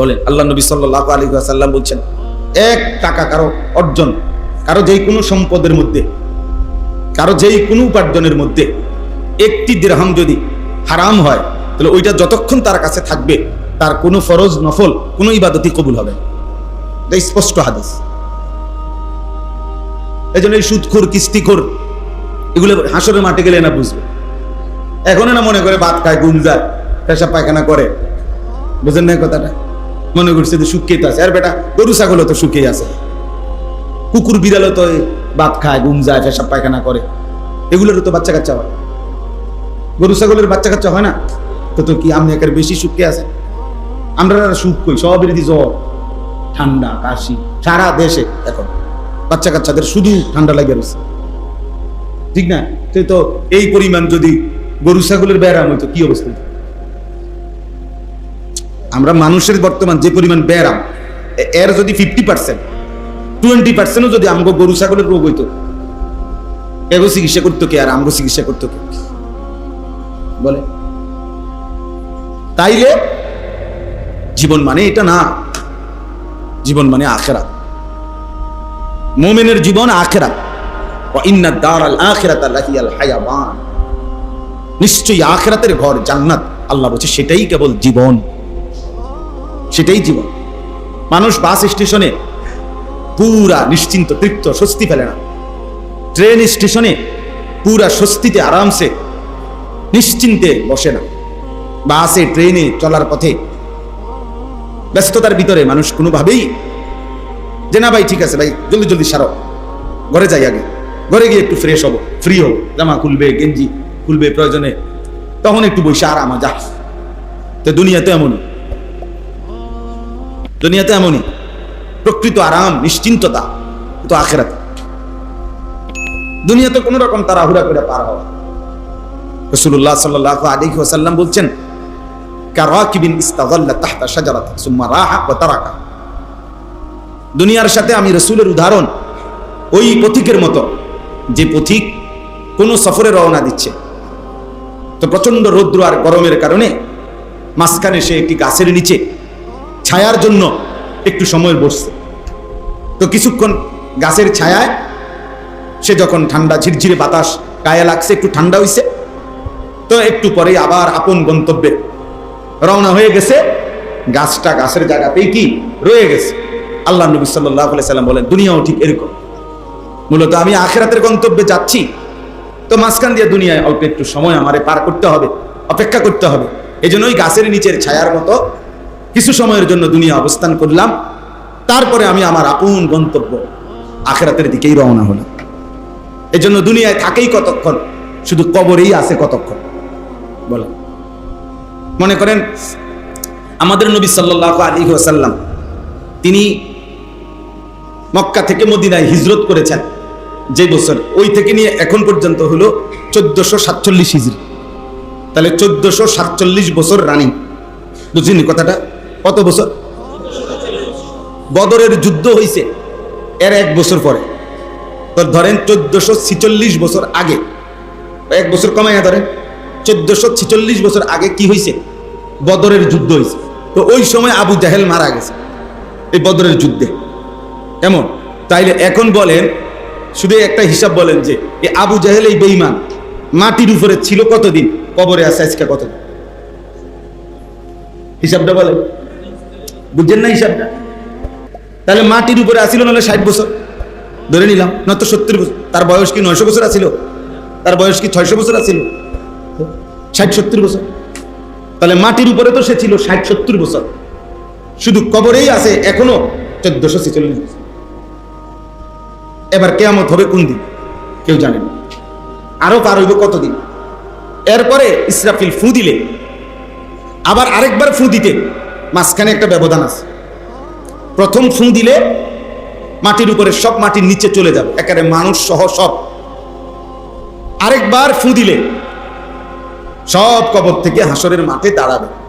বলেন, আল্লাহ নবী সাল্লাহ আলী সাল্লাম বলছেন, এক টাকা কারও অর্জন, কারও যেই কোনো সম্পদের মধ্যে, কারও যেই কোনো উপার্জনের মধ্যে একটি দিরহাম যদি হারাম হয়, তাহলে ওইটা যতক্ষণ তার কাছে থাকবে, তার কোনো ফরজ নফল, কোনো ইবাদতই কবুল হবে। এটা স্পষ্ট হাদিস। এই জন্য এই সুদখোর, কিস্তিখোর, এগুলো হাসরের মাঠে গেলে না বুঝবে। এখন না মনে করে ভাত খায় ঘুম যায় পেশা পায়খানা করে। বুঝেন না কথাটা? মনে করছে যে শুকিয়ে আছে। আর বেটা, গরু, ছাগলও তো শুকিয়ে আছে। কুকুর, বিড়ালও তো ভাত খায়, ঘুম যায় পেশা পায়খানা করে। এগুলোরও তো বাচ্চা কাচ্চা হয়। গরু, ছাগলের বাচ্চা কাচ্চা হয় না? তো তো কি আপনি একের বেশি শুকিয়ে আছে? আমরা সুখ কই? সবের দি জ্বর, ঠান্ডা, কাশি, সারা দেশে এখন। বাচ্চা কাচ্চাদের শুধু ঠান্ডা লাগে রয়েছে। ঠিক না? তো এই পরিমাণ যদি গরু, ছাগলের ব্যায়াম হইতো, কি অবস্থা? আমরা মানুষের বর্তমান যে পরিমাণ ব্যায়াম এর যদি ফিফটি পার্সেন্ট টোয়েন্টি পার্সেন্টও যদি আমগো গরু, ছাগলের রোগ হইতো, এগো চিকিৎসা করতো কে আর আমগো চিকিৎসা করতো কে? বলে। তাইলে জীবন মানে এটা না, জীবন মানে আখেরা মোমেনের জীবন আখেরা নিশ্চয়ই আখেরাতের ঘর জান্নাত, আল্লাহ বলছে সেটাই কেবল জীবন। সেটাই জীবন। মানুষ বাস স্টেশনে পুরা নিশ্চিন্ত, তৃপ্ত, স্বস্তি ফেলে না। ট্রেন স্টেশনে পুরা স্বস্তিতে, আরামসে, নিশ্চিন্তে বসে না। বাসে, ট্রেনে চলার পথে ব্যস্ততার ভিতরে মানুষ কোনোভাবেই যে না ভাই, ঠিক আছে ভাই, জলদি জলদি সারো। ঘরে যাই আগে। ঘরে গিয়ে একটু ফ্রেশ হব ফ্রি হব। জামা খুলবে, গেঞ্জি খুলবে প্রয়োজনে। তখন একটু বসে আরাম যা তো দুনিয়াতে এমন দুনিয়াতে এমনই। প্রকৃত আরাম, নিশ্চিন্ততা তো আখেরাতে। দুনিয়াতে কোনো রকম তাড়াহুড়া করে পার হওয়া। রসুল্লাহ সাল্লাহ আলী ওসাল্লাম বলছেন, কারাকিবিন দুনিয়ার সাথে আমি রসুলের উদাহরণ, ওই পথিকের মতো, যে পথিক কোনো সফরে রওনা দিচ্ছে। তো প্রচণ্ড রৌদ্র আর গরমের কারণে মাঝখানে সে একটি গাছের নিচে ছায়ার জন্য একটু সময় বসছে। তো কিছুক্ষণ গাছের ছায়ায় সে যখন ঠান্ডা ঝিরঝিরে বাতাস গায়ে লাগছে, একটু ঠান্ডা হইছে। তো একটু পরে আবার আপন গন্তব্যে রওনা হয়ে গেছে। গাছটা গাছের জায়গাতেই কি? রয়ে গেছে। আল্লাহ নবী সাল্লাহ সাল্লাম বলেন, দুনিয়াও ঠিক এরকম। মূলত আমি আখেরাতের গন্তব্যে যাচ্ছি। তো মাঝখান দিয়ে দুনিয়ায় অল্প একটু সময় আমারে পার করতে হবে, অপেক্ষা করতে হবে। এই জন্য ওই গাছের নিচের ছায়ার মতো কিছু সময়ের জন্য দুনিয়া অবস্থান করলাম। তারপরে আমি আমার আপন গন্তব্য আখেরাতের দিকেই রওনা হলাম। জন্য দুনিয়ায় থাকেই কতক্ষণ? শুধু কবরেই আছে কতক্ষণ? বলে। মনে করেন, আমাদের নবী সাল্লাহ আলী ওয়াসাল্লাম, তিনি মক্কা থেকে মদিনায় হিজরত করেছেন। যে বছর, ওই থেকে নিয়ে এখন পর্যন্ত হলো চোদ্দশো সাতচল্লিশ হিজরি। তাহলে চোদ্দশো সাতচল্লিশ বছর রানিং। বুঝিনি কথাটা? কত বছর? বদরের যুদ্ধ হয়েছে এর এক বছর পরে। ধরেন চোদ্দশো ছিচল্লিশ বছর আগে। এক বছর কমাইয়া ধরেন। চোদ্দশো ছিচল্লিশ বছর আগে কি হয়েছে বদরের যুদ্ধ হয়েছে তো ওই সময় আবু জাহেল মারা গেছে, এই বদরের যুদ্ধে। এমন তাইলে এখন বলেন, শুধু একটা হিসাব বলেন যে এই আবু জাহেল এই বেইমান মাটির উপরে ছিল কতদিন? কবরে আছে আজকে কতদিন? হিসাবটা বলেন। বুঝছেন না হিসাবটা? তাহলে মাটির উপরে আসিল, নাহলে ষাট বছর। ধরে নিলাম, না তো সত্তর বছর। তার বয়স কি নয়শো বছর আছিল? তার বয়স কি ছয়শো বছর আছিল? ষাট সত্তর বছর। তাহলে মাটির উপরে তো সে ছিল ষাট সত্তর বছর। শুধু কবরেই আছে, এখনও চোদ্দশো ছেচল্লিশ বছর। এবার কেয়ামত হবে কোন দিন? কেউ জানে না। আরও পার হইব কতদিন? এরপরে ইসরাফিল ফু দিলে, আবার আরেকবার ফু দিতে। মাঝখানে একটা ব্যবধান আছে। প্রথম ফু দিলে মাটির উপরে সব মাটির নিচে চলে যাবে। একেবারে মানুষ সহ সব। আরেকবার ফুঁ দিলে সব কবর থেকে হাসরের মাঠে দাঁড়াবে।